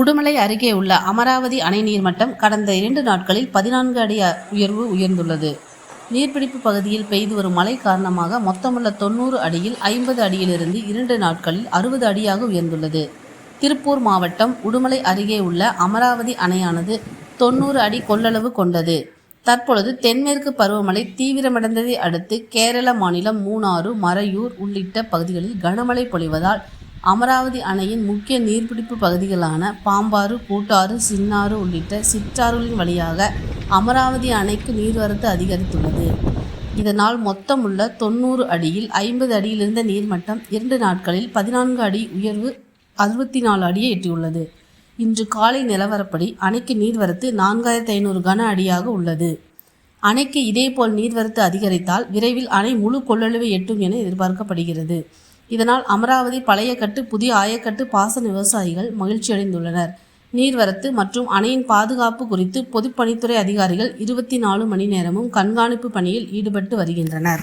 உடுமலை அருகே உள்ள அமராவதி அணை நீர்மட்டம் கடந்த இரண்டு நாட்களில் பதினான்கு அடி உயர்வு உயர்ந்துள்ளது. நீர்பிடிப்பு பகுதியில் பெய்து வரும் மழை காரணமாக மொத்தமுள்ள தொண்ணூறு அடியில் ஐம்பது அடியிலிருந்து இரண்டு நாட்களில் அறுபது அடியாக உயர்ந்துள்ளது. திருப்பூர் மாவட்டம் உடுமலை அருகே உள்ள அமராவதி அணையானது தொண்ணூறு அடி கொள்ளளவு கொண்டது. தற்பொழுது தென்மேற்கு பருவமழை தீவிரமடைந்ததை அடுத்து கேரள மாநிலம் மூணாறு மறையூர் உள்ளிட்ட பகுதிகளில் கனமழை பொழிவதால் அமராவதி அணையின் முக்கிய நீர்பிடிப்பு பகுதிகளான பாம்பாறு கூட்டாறு சின்னாறு உள்ளிட்ட சிற்றாறுகளின் வழியாக அமராவதி அணைக்கு நீர்வரத்து அதிகரித்துள்ளது. இதனால் மொத்தமுள்ள தொண்ணூறு அடியில் ஐம்பது அடியிலிருந்த நீர்மட்டம் இரண்டு நாட்களில் பதினான்கு அடி உயர்வு அறுபத்தி நாலு அடியை எட்டியுள்ளது. இன்று காலை நிலவரப்படி அணைக்கு நீர்வரத்து நான்காயிரத்து ஐநூறு கன அடியாக உள்ளது. அணைக்கு இதேபோல் நீர்வரத்து அதிகரித்தால் விரைவில் அணை முழு கொள்ளளவை எட்டும் என எதிர்பார்க்கப்படுகிறது. இதனால் அமராவதி பழைய கட்டு புதிய ஆயக்கட்டு பாசன விவசாயிகள் மகிழ்ச்சியடைந்துள்ளனர் நீர்வரத்து மற்றும் அணையின் பாதுகாப்பு குறித்து பொதுப்பணித்துறை அதிகாரிகள் இருபத்தி நாலு மணி நேரமும் கண்காணிப்பு பணியில் ஈடுபட்டு வருகின்றனர்.